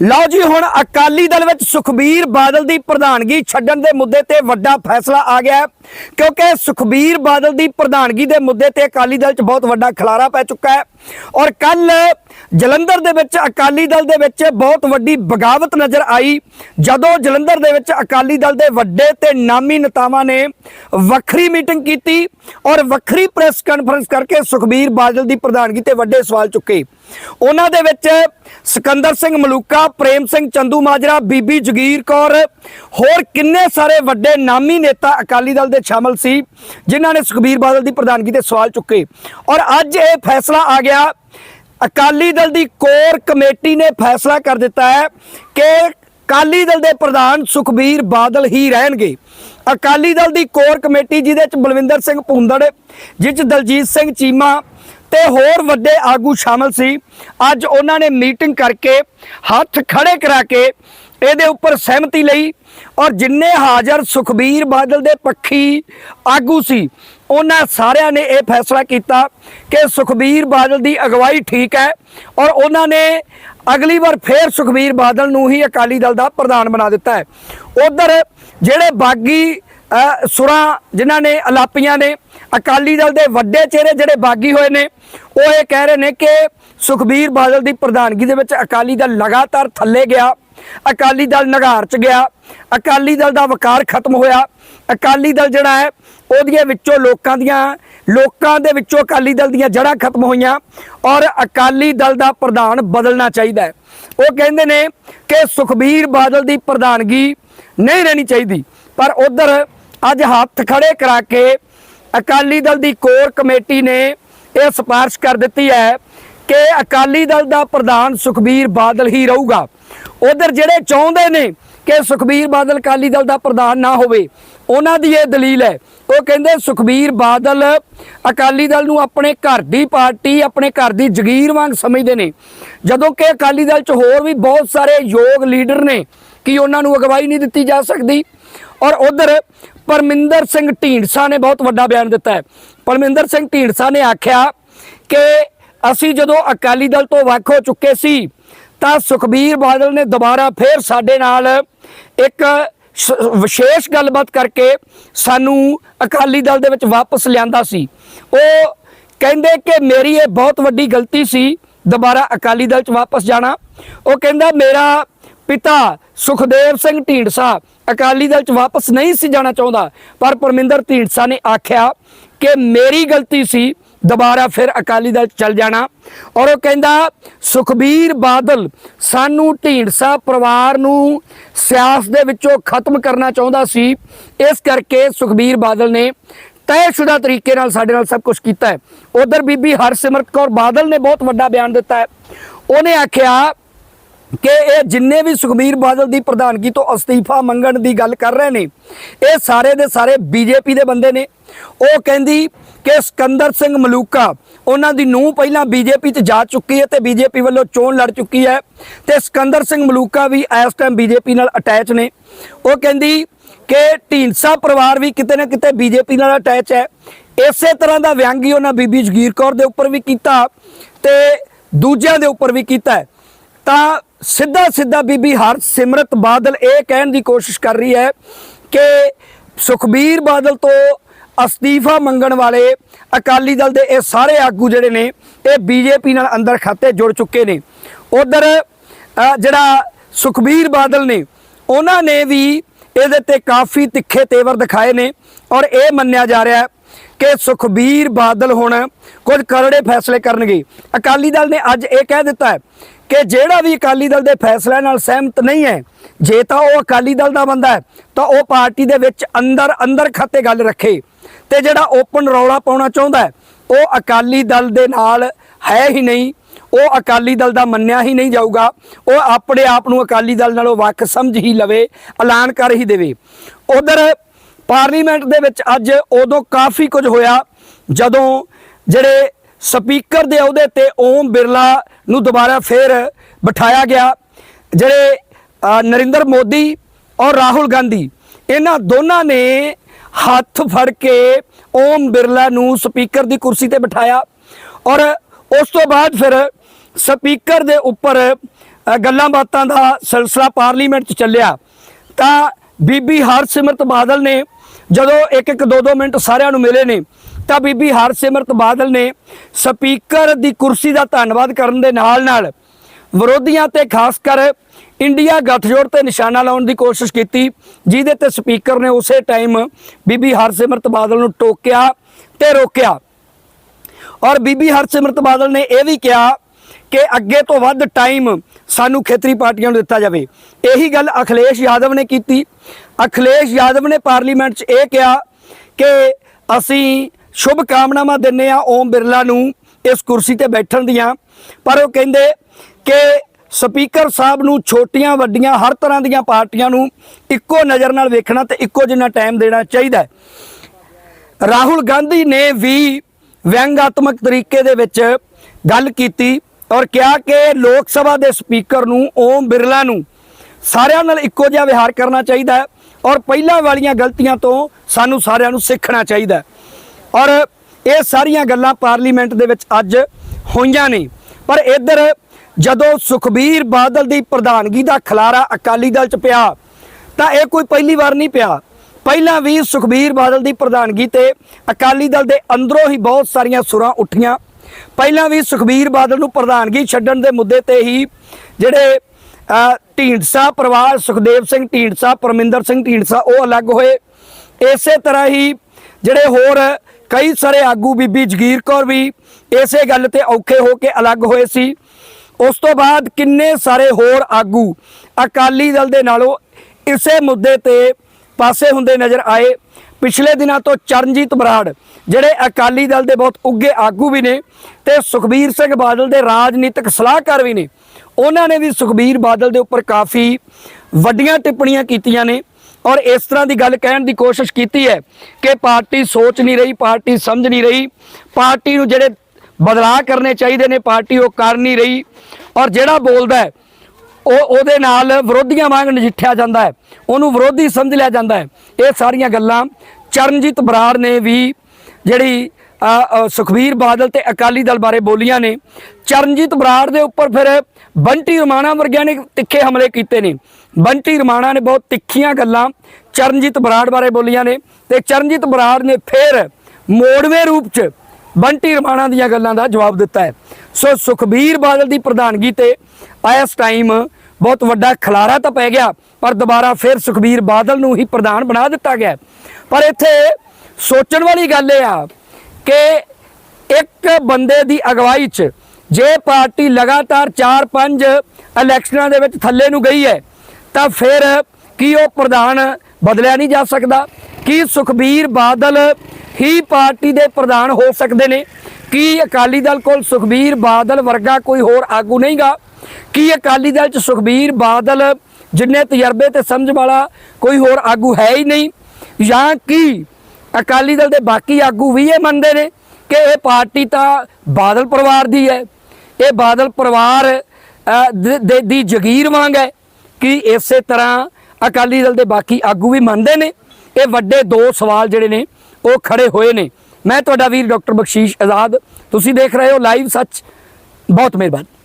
ਲਓ ਜੀ, ਹੁਣ ਅਕਾਲੀ ਦਲ ਵਿੱਚ ਸੁਖਬੀਰ ਬਾਦਲ ਦੀ ਪ੍ਰਧਾਨਗੀ ਛੱਡਣ ਦੇ ਮੁੱਦੇ ਤੇ ਵੱਡਾ ਫੈਸਲਾ ਆ ਗਿਆ ਕਿਉਂਕਿ ਸੁਖਬੀਰ ਬਾਦਲ ਦੀ ਪ੍ਰਧਾਨਗੀ ਦੇ ਮੁੱਦੇ ਤੇ ਅਕਾਲੀ ਦਲ 'ਚ ਬਹੁਤ ਵੱਡਾ ਖਲਾਰਾ ਪੈ ਚੁੱਕਾ ਹੈ। ਔਰ ਕੱਲ ਜਲੰਧਰ ਦੇ ਵਿੱਚ ਅਕਾਲੀ ਦਲ ਦੇ ਵਿੱਚ ਬਹੁਤ ਵੱਡੀ ਬਗਾਵਤ ਨਜ਼ਰ ਆਈ। ਜਦੋਂ ਜਲੰਧਰ ਦੇ ਵਿੱਚ ਅਕਾਲੀ ਦਲ ਦੇ ਵੱਡੇ ਤੇ ਨਾਮੀ ਨੇਤਾਵਾਂ ਨੇ ਵੱਖਰੀ ਮੀਟਿੰਗ ਕੀਤੀ ਔਰ ਵੱਖਰੀ ਪ੍ਰੈਸ ਕਾਨਫਰੰਸ ਕਰਕੇ ਸੁਖਬੀਰ ਬਾਦਲ ਦੀ ਪ੍ਰਧਾਨਗੀ ਤੇ ਵੱਡੇ ਸਵਾਲ ਚੁੱਕੇ। ਉਹਨਾਂ ਦੇ ਵਿੱਚ ਸਿਕੰਦਰ ਸਿੰਘ ਮਲੂਕਾ, ਪ੍ਰੇਮ ਸਿੰਘ ਚੰਦੂ ਮਾਜਰਾ, ਬੀਬੀ ਜਗੀਰ ਕੌਰ, ਹੋਰ ਕਿੰਨੇ ਸਾਰੇ ਵੱਡੇ ਨਾਮੀ ਨੇਤਾ ਅਕਾਲੀ ਦਲ ਦੇ ਸ਼ਾਮਲ ਸੀ, ਜਿਨ੍ਹਾਂ ਨੇ ਸੁਖਬੀਰ ਬਾਦਲ ਦੀ ਪ੍ਰਧਾਨਗੀ ਤੇ ਸਵਾਲ ਚੁੱਕੇ। ਔਰ ਅੱਜ ਇਹ ਫੈਸਲਾ ਆ ਗਿਆ, ਅਕਾਲੀ ਦਲ ਦੀ ਕੋਰ ਕਮੇਟੀ ਨੇ ਫੈਸਲਾ ਕਰ ਦਿੱਤਾ ਹੈ ਕਿ ਅਕਾਲੀ ਦਲ ਦੇ ਪ੍ਰਧਾਨ ਸੁਖਬੀਰ ਬਾਦਲ ਹੀ ਰਹਿਣਗੇ। ਅਕਾਲੀ ਦਲ ਦੀ ਕੋਰ ਕਮੇਟੀ, ਜਿਹਦੇ ਚ ਬਲਵਿੰਦਰ ਸਿੰਘ ਭੁੰਦੜ ਜਿਸ 'ਚ ਦਲਜੀਤ ਸਿੰਘ ਚੀਮਾ ਤੇ ਹੋਰ ਵੱਡੇ ਆਗੂ ਸ਼ਾਮਲ ਸੀ। ਅੱਜ ਉਹਨਾਂ ਨੇ ਮੀਟਿੰਗ ਕਰਕੇ ਹੱਥ ਖੜੇ ਕਰਾ ਕੇ ਇਹਦੇ ਉੱਪਰ ਸਹਿਮਤੀ ਲਈ ਔਰ ਜਿੰਨੇ ਹਾਜ਼ਰ ਸੁਖਬੀਰ ਬਾਦਲ ਦੇ ਪੱਖੀ ਆਗੂ ਸੀ, ਉਹਨਾਂ ਸਾਰਿਆਂ ਨੇ ਇਹ ਫੈਸਲਾ ਕੀਤਾ ਕਿ ਸੁਖਬੀਰ ਬਾਦਲ ਦੀ ਅਗਵਾਈ ਠੀਕ ਹੈ ਔਰ ਉਹਨਾਂ ਨੇ ਅਗਲੀ ਵਾਰ ਫੇਰ ਸੁਖਬੀਰ ਬਾਦਲ ਨੂੰ ਹੀ ਅਕਾਲੀ ਦਲ ਦਾ ਪ੍ਰਧਾਨ ਬਣਾ ਦਿੱਤਾ ਹੈ। ਉਧਰ ਜਿਹੜੇ ਬਾਗੀ ਸੁਰਾਂ ਜਿਨ੍ਹਾਂ ਨੇ, ਅਲਾਪੀਆਂ ਨੇ, ਅਕਾਲੀ ਦਲ ਦੇ ਵੱਡੇ ਚਿਹਰੇ ਜਿਹੜੇ ਬਾਗੀ ਹੋਏ ਨੇ, ਉਹ ਇਹ ਕਹਿ ਰਹੇ ਨੇ ਕਿ ਸੁਖਬੀਰ ਬਾਦਲ ਦੀ ਪ੍ਰਧਾਨਗੀ ਦੇ ਵਿੱਚ ਅਕਾਲੀ ਦਲ ਲਗਾਤਾਰ ਥੱਲੇ ਗਿਆ, ਅਕਾਲੀ ਦਲ ਨਗਾਰ ਚ ਗਿਆ, ਅਕਾਲੀ ਦਲ ਦਾ ਵਕਾਰ ਖਤਮ ਹੋਇਆ, ਅਕਾਲੀ ਦਲ ਜਿਹੜਾ ਹੈ, ਉਹਦੀਆਂ ਵਿੱਚੋਂ ਲੋਕਾਂ ਦੀਆਂ, ਲੋਕਾਂ ਦੇ ਵਿੱਚੋਂ ਅਕਾਲੀ ਦਲ ਦੀਆਂ ਜੜ੍ਹਾਂ ਖਤਮ ਹੋਈਆਂ ਔਰ ਅਕਾਲੀ ਦਲ ਦਾ ਪ੍ਰਧਾਨ ਬਦਲਣਾ ਚਾਹੀਦਾ ਹੈ। ਉਹ ਕਹਿੰਦੇ ਨੇ ਕਿ ਸੁਖਬੀਰ ਬਾਦਲ ਦੀ ਪ੍ਰਧਾਨਗੀ ਨਹੀਂ ਰਹਿਣੀ ਚਾਹੀਦੀ, ਪਰ ਉਧਰ ਅੱਜ ਹੱਥ ਖੜੇ ਕਰਾ ਕੇ ਅਕਾਲੀ ਦਲ ਦੀ ਕੋਰ ਕਮੇਟੀ ਨੇ ਇਹ ਸਿਫਾਰਿਸ਼ ਕਰ ਦਿੱਤੀ ਹੈ ਕਿ ਅਕਾਲੀ ਦਲ ਦਾ ਪ੍ਰਧਾਨ ਸੁਖਬੀਰ ਬਾਦਲ ਹੀ ਰਹੂਗਾ। ਉਧਰ ਜਿਹੜੇ ਚਾਹੁੰਦੇ ਨੇ ਕਿ ਸੁਖਬੀਰ ਬਾਦਲ ਅਕਾਲੀ ਦਲ ਦਾ ਪ੍ਰਧਾਨ ਨਾ ਹੋਵੇ, ਉਹਨਾਂ ਦੀ ਇਹ ਦਲੀਲ ਹੈ। ਉਹ ਕਹਿੰਦੇ ਸੁਖਬੀਰ ਬਾਦਲ ਅਕਾਲੀ ਦਲ ਨੂੰ ਆਪਣੇ ਘਰ ਦੀ ਪਾਰਟੀ, ਆਪਣੇ ਘਰ ਦੀ ਜ਼ਗੀਰ ਵਾਂਗ ਸਮਝਦੇ ਨੇ। ਜਦੋਂ ਕਿ ਅਕਾਲੀ ਦਲ 'ਚ ਹੋਰ ਵੀ ਬਹੁਤ ਸਾਰੇ ਯੋਗ ਲੀਡਰ ਨੇ, ਕਿ ਉਹਨਾਂ ਨੂੰ ਅਗਵਾਈ ਨਹੀਂ ਦਿੱਤੀ ਜਾ ਸਕਦੀ? ਔਰ ਉਧਰ ਪਰਮਿੰਦਰ ਸਿੰਘ ਢੀਂਡਸਾ ਨੇ ਬਹੁਤ ਵੱਡਾ ਬਿਆਨ ਦਿੱਤਾ ਹੈ। ਪਰਮਿੰਦਰ ਸਿੰਘ ਢੀਂਡਸਾ ਨੇ ਆਖਿਆ ਕਿ ਅਸੀਂ ਜਦੋਂ ਅਕਾਲੀ ਦਲ ਤੋਂ ਵੱਖ ਹੋ ਚੁੱਕੇ ਸੀ, ਤਾਂ ਸੁਖਬੀਰ ਬਾਦਲ ਨੇ ਦੁਬਾਰਾ ਫੇਰ ਸਾਡੇ ਨਾਲ ਇੱਕ ਸ਼- ਵਿਸ਼ੇਸ਼ ਗੱਲਬਾਤ ਕਰਕੇ ਸਾਨੂੰ ਅਕਾਲੀ ਦਲ ਦੇ ਵਿੱਚ ਵਾਪਸ ਲਿਆਂਦਾ ਸੀ। ਉਹ ਕਹਿੰਦੇ ਕਿ ਮੇਰੀ ਇਹ ਬਹੁਤ ਵੱਡੀ ਗਲਤੀ ਸੀ, ਦੁਬਾਰਾ ਅਕਾਲੀ ਦਲ ਚ ਵਾਪਸ ਜਾਣਾ। ਉਹ ਕਹਿੰਦਾ, ਮੇਰਾ ਪਿਤਾ ਸੁਖਦੇਵ ਸਿੰਘ ਢੀਂਡਸਾ ਅਕਾਲੀ ਦਲ ਚ ਵਾਪਸ ਨਹੀਂ ਸੀ ਜਾਣਾ ਚਾਹੁੰਦਾ, ਪਰ ਪਰਮਿੰਦਰ ਢੀਂਡਸਾ ਨੇ ਆਖਿਆ ਕਿ ਮੇਰੀ ਗਲਤੀ ਸੀ, ਦੁਬਾਰਾ ਫਿਰ ਅਕਾਲੀ ਦਲ 'ਚ ਚੱਲ ਜਾਣਾ। ਔਰ ਉਹ ਕਹਿੰਦਾ, ਸੁਖਬੀਰ ਬਾਦਲ ਸਾਨੂੰ ਢੀਂਡਸਾ ਪਰਿਵਾਰ ਨੂੰ ਸਿਆਸਤ ਦੇ ਵਿੱਚੋਂ ਖਤਮ ਕਰਨਾ ਚਾਹੁੰਦਾ ਸੀ। ਇਸ ਕਰਕੇ ਸੁਖਬੀਰ ਬਾਦਲ ਨੇ ਤੈਅਸ਼ੁਦਾ ਤਰੀਕੇ ਨਾਲ ਸਾਡੇ ਨਾਲ ਸਭ ਕੁਝ ਕੀਤਾ ਹੈ। ਉਧਰ ਬੀਬੀ ਹਰਸਿਮਰਤ ਕੌਰ ਬਾਦਲ ਨੇ ਬਹੁਤ ਵੱਡਾ ਬਿਆਨ ਦਿੱਤਾ ਹੈ। ਉਹਨੇ ਆਖਿਆ ਕਿ ਇਹ ਜਿੰਨੇ ਵੀ ਸੁਖਬੀਰ ਬਾਦਲ ਦੀ ਪ੍ਰਧਾਨਗੀ ਤੋਂ ਅਸਤੀਫਾ ਮੰਗਣ ਦੀ ਗੱਲ ਕਰ ਰਹੇ ਨੇ, ਇਹ ਸਾਰੇ ਦੇ ਸਾਰੇ ਬੀਜੇਪੀ ਦੇ ਬੰਦੇ ਨੇ। ਉਹ ਕਹਿੰਦੀ ਕਿ ਸਿਕੰਦਰ ਸਿੰਘ ਮਲੂਕਾ, ਉਹਨਾਂ ਦੀ ਨੂੰਹ ਪਹਿਲਾਂ ਬੀਜੇਪੀ 'ਚ ਜਾ ਚੁੱਕੀ ਹੈ ਤੇ ਬੀਜੇਪੀ ਵੱਲੋਂ ਚੋਣ ਲੜ ਚੁੱਕੀ ਹੈ ਤੇ ਸਿਕੰਦਰ ਸਿੰਘ ਮਲੂਕਾ ਵੀ ਇਸ ਟਾਈਮ ਬੀਜੇਪੀ ਨਾਲ ਅਟੈਚ ਨੇ। ਉਹ ਕਹਿੰਦੀ ਕਿ ਢੀਂਡਸਾ ਪਰਿਵਾਰ ਵੀ ਕਿਤੇ ਨਾ ਕਿਤੇ ਬੀਜੇਪੀ ਨਾਲ ਅਟੈਚ ਹੈ। ਇਸੇ ਤਰ੍ਹਾਂ ਦਾ ਵਿਅੰਗੀ ਉਹਨਾਂ ਬੀਬੀ ਜਗੀਰ ਕੌਰ ਦੇ ਉੱਪਰ ਵੀ ਕੀਤਾ ਤੇ ਦੂਜਿਆਂ ਦੇ ਉੱਪਰ ਵੀ ਕੀਤਾ ਤਾਂ ਸਿੱਧਾ ਸਿੱਧਾ ਬੀਬੀ ਹਰਸਿਮਰਤ ਬਾਦਲ ਇਹ ਕਹਿਣ ਦੀ ਕੋਸ਼ਿਸ਼ ਕਰ ਰਹੀ ਹੈ ਕਿ ਸੁਖਬੀਰ ਬਾਦਲ ਤੋਂ ਅਸਤੀਫਾ ਮੰਗਣ ਵਾਲੇ ਅਕਾਲੀ ਦਲ ਦੇ ਇਹ ਸਾਰੇ ਆਗੂ ਜਿਹੜੇ ਨੇ, ਇਹ ਬੀਜੇਪੀ ਨਾਲ ਅੰਦਰ ਖਾਤੇ ਜੁੜ ਚੁੱਕੇ ਨੇ। ਉਧਰ ਜਿਹੜਾ ਸੁਖਬੀਰ ਬਾਦਲ ਨੇ, ਉਹਨਾਂ ਨੇ ਵੀ ਇਹਦੇ ਤੇ ਕਾਫੀ ਤਿੱਖੇ ਤੇਵਰ ਦਿਖਾਏ ਨੇ ਔਰ ਇਹ ਮੰਨਿਆ ਜਾ ਰਿਹਾ ਹੈ ਕਿ ਸੁਖਬੀਰ ਬਾਦਲ ਹੁਣ ਕੁਝ ਕਰੜੇ ਫੈਸਲੇ ਕਰਨਗੇ। ਅਕਾਲੀ ਦਲ ਨੇ ਅੱਜ ਇਹ ਕਹਿ ਦਿੱਤਾ ਹੈ ਕਿ ਜਿਹੜਾ ਵੀ ਅਕਾਲੀ ਦਲ ਦੇ ਫੈਸਲੇ ਨਾਲ ਸਹਿਮਤ ਨਹੀਂ ਹੈ, ਜੇ ਤਾਂ ਉਹ ਅਕਾਲੀ ਦਲ ਦਾ ਬੰਦਾ ਹੈ, ਤਾਂ ਉਹ ਪਾਰਟੀ ਦੇ ਵਿੱਚ ਅੰਦਰ ਅੰਦਰ ਖਾਤੇ ਗੱਲ ਰੱਖੇ ਤੇ ਜਿਹੜਾ ਓਪਨ ਰੌਲਾ ਪਾਉਣਾ ਚਾਹੁੰਦਾ ਹੈ, ਉਹ ਅਕਾਲੀ ਦਲ ਦੇ ਨਾਲ ਹੈ ਹੀ ਨਹੀਂ, ਉਹ ਅਕਾਲੀ ਦਲ ਦਾ ਮੰਨਿਆ ਹੀ ਨਹੀਂ ਜਾਊਗਾ, ਉਹ ਆਪਣੇ ਆਪ ਨੂੰ ਅਕਾਲੀ ਦਲ ਨਾਲੋਂ ਵੱਖ ਸਮਝ ਹੀ ਲਵੇ, ਐਲਾਨ ਕਰ ਹੀ ਦੇਵੇ। ਉਧਰ ਪਾਰਲੀਮੈਂਟ ਦੇ ਵਿੱਚ ਅੱਜ ਉਦੋਂ ਕਾਫੀ ਕੁਝ ਹੋਇਆ, ਜਦੋਂ ਜਿਹੜੇ ਸਪੀਕਰ ਦੇ ਅਹੁਦੇ ਤੇ ਓਮ ਬਿਰਲਾ ਨੂੰ ਦੁਬਾਰਾ ਫੇਰ ਬਿਠਾਇਆ ਗਿਆ, ਜਿਹੜੇ ਨਰਿੰਦਰ ਮੋਦੀ ਔਰ ਰਾਹੁਲ ਗਾਂਧੀ, ਇਹਨਾਂ ਦੋਨਾਂ ਨੇ ਹੱਥ ਫੜ ਕੇ ਓਮ ਬਿਰਲਾ ਨੂੰ ਸਪੀਕਰ ਦੀ ਕੁਰਸੀ ਤੇ ਬਿਠਾਇਆ ਔਰ ਉਸ ਤੋਂ ਬਾਅਦ ਫਿਰ ਸਪੀਕਰ ਦੇ ਉੱਪਰ ਗੱਲਾਂ ਬਾਤਾਂ ਦਾ ਸਿਲਸਿਲਾ ਪਾਰਲੀਮੈਂਟ 'ਚ ਚੱਲਿਆ। ਤਾਂ ਬੀਬੀ ਹਰਸਿਮਰਤ ਬਾਦਲ ਨੇ ਜਦੋਂ ਇੱਕ ਇੱਕ ਦੋ ਦੋ ਮਿੰਟ ਸਾਰਿਆਂ ਨੂੰ ਮਿਲੇ ਨੇ ਤਾਂ ਬੀਬੀ ਹਰਸਿਮਰਤ ਬਾਦਲ ਨੇ ਸਪੀਕਰ ਦੀ ਕੁਰਸੀ ਦਾ ਧੰਨਵਾਦ ਕਰਨ ਦੇ ਨਾਲ ਨਾਲ ਵਿਰੋਧੀਆਂ ਤੇ ਖਾਸ ਕਰ ਇੰਡੀਆ ਗੱਠਜੋੜ ਤੇ ਨਿਸ਼ਾਨਾ ਲਾਉਣ ਦੀ ਕੋਸ਼ਿਸ਼ ਕੀਤੀ, ਜਿਹਦੇ ਤੇ ਸਪੀਕਰ ਨੇ ਉਸੇ ਟਾਈਮ ਬੀਬੀ ਹਰਸਿਮਰਤ ਬਾਦਲ ਨੂੰ ਟੋਕਿਆ ਤੇ ਰੋਕਿਆ। ਔਰ ਬੀਬੀ ਹਰਸਿਮਰਤ ਬਾਦਲ ਨੇ ਇਹ ਵੀ ਕਿਹਾ ਕਿ ਅੱਗੇ ਤੋਂ ਵੱਧ ਟਾਈਮ ਸਾਨੂੰ ਖੇਤਰੀ ਪਾਰਟੀਆਂ ਨੂੰ ਦਿੱਤਾ ਜਾਵੇ। ਇਹੀ ਗੱਲ ਅਖਿਲੇਸ਼ ਯਾਦਵ ਨੇ ਕੀਤੀ। ਅਖਿਲੇਸ਼ ਯਾਦਵ ਨੇ ਪਾਰਲੀਮੈਂਟ 'ਚ ਇਹ ਕਿਹਾ ਕਿ ਅਸੀਂ ਸ਼ੁਭ ਕਾਮਨਾਵਾਂ ਦਿੰਨੇ ਆ ਓਮ ਬਿਰਲਾ ਨੂੰ ਇਸ ਕੁਰਸੀ ਤੇ ਬੈਠਣ ਦੀਆਂ। ਪਰ ਉਹ ਕਹਿੰਦੇ ਕਿ ਸਪੀਕਰ ਸਾਹਿਬ ਨੂੰ ਛੋਟੀਆਂ ਵੱਡੀਆਂ ਹਰ ਤਰ੍ਹਾਂ ਦੀਆਂ ਪਾਰਟੀਆਂ ਨੂੰ ਇੱਕੋ ਨਜ਼ਰ ਨਾਲ ਵੇਖਣਾ ਤੇ ਇੱਕੋ ਜਿੰਨਾ ਟਾਈਮ ਦੇਣਾ ਚਾਹੀਦਾ ਹੈ। ਰਾਹੁਲ ਗਾਂਧੀ ਨੇ ਵੀ ਵਿਅੰਗਾਤਮਕ ਤਰੀਕੇ ਦੇ ਵਿੱਚ ਗੱਲ ਕੀਤੀ ਔਰ ਕਿਹਾ ਕਿ ਲੋਕ ਸਭਾ ਦੇ ਸਪੀਕਰ ਨੂੰ, ਓਮ ਬਿਰਲਾ ਨੂੰ ਸਾਰਿਆਂ ਨਾਲ ਇੱਕੋ ਜਿਹਾ ਵਿਹਾਰ ਕਰਨਾ ਚਾਹੀਦਾ ਔਰ ਪਹਿਲਾਂ ਵਾਲੀਆਂ ਗਲਤੀਆਂ ਤੋਂ ਸਾਨੂੰ ਸਾਰਿਆਂ ਨੂੰ ਸਿੱਖਣਾ ਚਾਹੀਦਾ ਔਰ ਇਹ ਸਾਰੀਆਂ ਗੱਲਾਂ ਪਾਰਲੀਮੈਂਟ ਦੇ ਵਿੱਚ ਅੱਜ ਹੋਈਆਂ ਨੇ। ਪਰ ਇੱਧਰ ਜਦੋਂ ਸੁਖਬੀਰ ਬਾਦਲ ਦੀ ਪ੍ਰਧਾਨਗੀ ਦਾ ਖਲਾਰਾ ਅਕਾਲੀ ਦਲ 'ਚ ਪਿਆ, ਤਾਂ ਇਹ ਕੋਈ ਪਹਿਲੀ ਵਾਰ ਨਹੀਂ ਪਿਆ। ਪਹਿਲਾਂ ਵੀ ਸੁਖਬੀਰ ਬਾਦਲ ਦੀ ਪ੍ਰਧਾਨਗੀ ਤੇ ਅਕਾਲੀ ਦਲ ਦੇ ਅੰਦਰੋਂ ਹੀ ਬਹੁਤ ਸਾਰੀਆਂ ਸੁਰਾਂ ਉੱਠੀਆਂ। ਪਹਿਲਾਂ ਵੀ ਸੁਖਬੀਰ ਬਾਦਲ ਨੂੰ ਪ੍ਰਧਾਨਗੀ ਛੱਡਣ ਦੇ ਮੁੱਦੇ ਤੇ ਹੀ ਜਿਹੜੇ ਢੀਂਡਸਾ ਪਰਿਵਾਰ, ਸੁਖਦੇਵ ਸਿੰਘ ਢੀਂਡਸਾ, ਪਰਮਿੰਦਰ ਸਿੰਘ ਢੀਂਡਸਾ, ਉਹ ਅਲੱਗ ਹੋਏ। ਇਸੇ ਤਰ੍ਹਾਂ ਹੀ ਜਿਹੜੇ ਹੋਰ ਕਈ ਸਾਰੇ ਆਗੂ ਬੀਬੀ ਜਗੀਰ ਕੌਰ ਵੀ ਇਸੇ ਗੱਲ ਤੇ ਔਖੇ ਹੋ ਕੇ ਅਲੱਗ ਹੋਏ ਸੀ। ਉਸ ਤੋਂ ਬਾਅਦ ਕਿੰਨੇ ਸਾਰੇ ਹੋਰ ਆਗੂ ਅਕਾਲੀ ਦਲ ਦੇ ਨਾਲੋਂ ਇਸੇ ਮੁੱਦੇ ਤੇ ਪਾਸੇ ਹੁੰਦੇ ਨਜ਼ਰ ਆਏ। ਪਿਛਲੇ ਦਿਨਾਂ ਤੋਂ ਚਰਨਜੀਤ ਬਰਾੜ, ਜਿਹੜੇ ਅਕਾਲੀ ਦਲ ਦੇ ਬਹੁਤ ਉੱਗੇ ਆਗੂ ਵੀ ਨੇ ਤੇ ਸੁਖਬੀਰ ਸਿੰਘ ਬਾਦਲ ਦੇ ਰਾਜਨੀਤਿਕ ਸਲਾਹਕਾਰ ਵੀ ਨੇ, ਉਹਨਾਂ ਨੇ ਵੀ ਸੁਖਬੀਰ ਬਾਦਲ ਦੇ ਉੱਪਰ ਕਾਫੀ ਵੱਡੀਆਂ ਟਿੱਪਣੀਆਂ ਕੀਤੀਆਂ ਨੇ। ਔਰ ਇਸ ਤਰ੍ਹਾਂ ਦੀ ਗੱਲ ਕਹਿਣ ਦੀ ਕੋਸ਼ਿਸ਼ ਕੀਤੀ ਹੈ ਕਿ ਪਾਰਟੀ ਸੋਚ ਨਹੀਂ ਰਹੀ ਪਾਰਟੀ ਸਮਝ ਨਹੀਂ ਰਹੀ ਪਾਰਟੀ ਨੂੰ ਜਿਹੜੇ ਬਦਲਾਅ ਕਰਨੇ ਚਾਹੀਦੇ ਨੇ ਪਾਰਟੀ ਉਹ ਕਰ ਨਹੀਂ ਰਹੀ ਔਰ ਜਿਹੜਾ ਬੋਲਦਾ ਹੈ ਉਹ ਉਹਦੇ ਨਾਲ ਵਿਰੋਧੀਆਂ ਵਾਂਗ ਨਜਿੱਠਿਆ ਜਾਂਦਾ ਹੈ ਉਹਨੂੰ ਵਿਰੋਧੀ ਸਮਝ ਲਿਆ ਜਾਂਦਾ ਹੈ। ਇਹ ਸਾਰੀਆਂ ਗੱਲਾਂ ਚਰਨਜੀਤ ਬਰਾੜ ਨੇ ਵੀ ਜਿਹੜੀ ਅ, ਸੁਖਬੀਰ ਬਾਦਲ ਤੇ ਅਕਾਲੀ ਦਲ ਬਾਰੇ ਬੋਲੀਆਂ ਨੇ ਚਰਨਜੀਤ ਬਰਾੜ ਦੇ ਉੱਪਰ ਫਿਰ ਬੰਟੀ ਰਮਾਣਾ ਵਰਗਿਆਂ ਨੇ ਤਿੱਖੇ ਹਮਲੇ ਕੀਤੇ ਨੇ। ਬੰਟੀ ਰਮਾਣਾ ਨੇ ਬਹੁਤ ਤਿੱਖੀਆਂ ਗੱਲਾਂ ਚਰਨਜੀਤ ਬਰਾੜ ਬਾਰੇ ਬੋਲੀਆਂ ਨੇ ਤੇ ਚਰਨਜੀਤ ਬਰਾੜ ਨੇ ਫਿਰ ਮੋੜਵੇਂ ਰੂਪ 'ਚ ਬੰਟੀ ਰਮਾਣਾ ਦੀਆਂ ਗੱਲਾਂ ਦਾ ਜਵਾਬ ਦਿੱਤਾ ਹੈ। ਸੋ ਸੁਖਬੀਰ ਬਾਦਲ ਦੀ ਪ੍ਰਧਾਨਗੀ ਤੇ ਇਸ ਟਾਈਮ ਬਹੁਤ ਵੱਡਾ ਖਲਾਰਾ ਤਾਂ ਪੈ ਗਿਆ, ਪਰ ਦੁਬਾਰਾ ਫਿਰ ਸੁਖਬੀਰ ਬਾਦਲ ਨੂੰ ਹੀ ਪ੍ਰਧਾਨ ਬਣਾ ਦਿੱਤਾ ਗਿਆ ਪਰ ਇੱਥੇ ਸੋਚਣ ਵਾਲੀ ਗੱਲ ਇਹ ਆ ਕਿ ਇੱਕ ਬੰਦੇ ਦੀ ਅਗਵਾਈ 'ਚ ਜੇ ਪਾਰਟੀ ਲਗਾਤਾਰ 4-5 ਇਲੈਕਸ਼ਨਾਂ ਦੇ ਵਿੱਚ ਥੱਲੇ ਨੂੰ ਗਈ ਹੈ ਤਾਂ ਫਿਰ ਕੀ ਉਹ ਪ੍ਰਧਾਨ ਬਦਲਿਆ ਨਹੀਂ ਜਾ ਸਕਦਾ? ਕੀ ਸੁਖਬੀਰ ਬਾਦਲ ਹੀ ਪਾਰਟੀ ਦੇ ਪ੍ਰਧਾਨ ਹੋ ਸਕਦੇ ਨੇ? ਕੀ ਅਕਾਲੀ ਦਲ ਕੋਲ ਸੁਖਬੀਰ ਬਾਦਲ ਵਰਗਾ ਕੋਈ ਹੋਰ ਆਗੂ ਨਹੀਂਗਾ? ਕੀ ਅਕਾਲੀ ਦਲ ਚ ਸੁਖਬੀਰ ਬਾਦਲ ਜਿੰਨੇ ਤਜਰਬੇ ਤੇ ਸਮਝ ਵਾਲਾ ਕੋਈ ਹੋਰ ਆਗੂ ਹੈ ਹੀ ਨਹੀਂ? ਜਾਂ ਕੀ ਅਕਾਲੀ ਦਲ ਦੇ ਬਾਕੀ ਆਗੂ ਵੀ ਇਹ ਮੰਨਦੇ ਨੇ ਕਿ ਇਹ ਪਾਰਟੀ ਤਾਂ ਬਾਦਲ ਪਰਿਵਾਰ ਦੀ ਹੈ? ਇਹ ਬਾਦਲ ਪਰਿਵਾਰ ਦੀ ਜਗੀਰ ਵਾਂਗ ਹੈ। ਕਿ ਇਸੇ ਤਰ੍ਹਾਂ ਅਕਾਲੀ ਦਲ ਦੇ ਬਾਕੀ ਆਗੂ ਵੀ ਮੰਨਦੇ ਨੇ। ਇਹ ਵੱਡੇ ਦੋ ਸਵਾਲ ਜਿਹੜੇ ਨੇ, ਉਹ ਖੜੇ ਹੋਏ ਨੇ। ਮੈਂ ਤੁਹਾਡਾ ਵੀਰ ਡਾਕਟਰ ਬਖਸ਼ੀਸ਼ ਆਜ਼ਾਦ, ਤੁਸੀਂ ਦੇਖ ਰਹੇ ਹੋ ਲਾਈਵ ਸੱਚ। ਬਹੁਤ ਮਿਹਰਬਾਨੀ।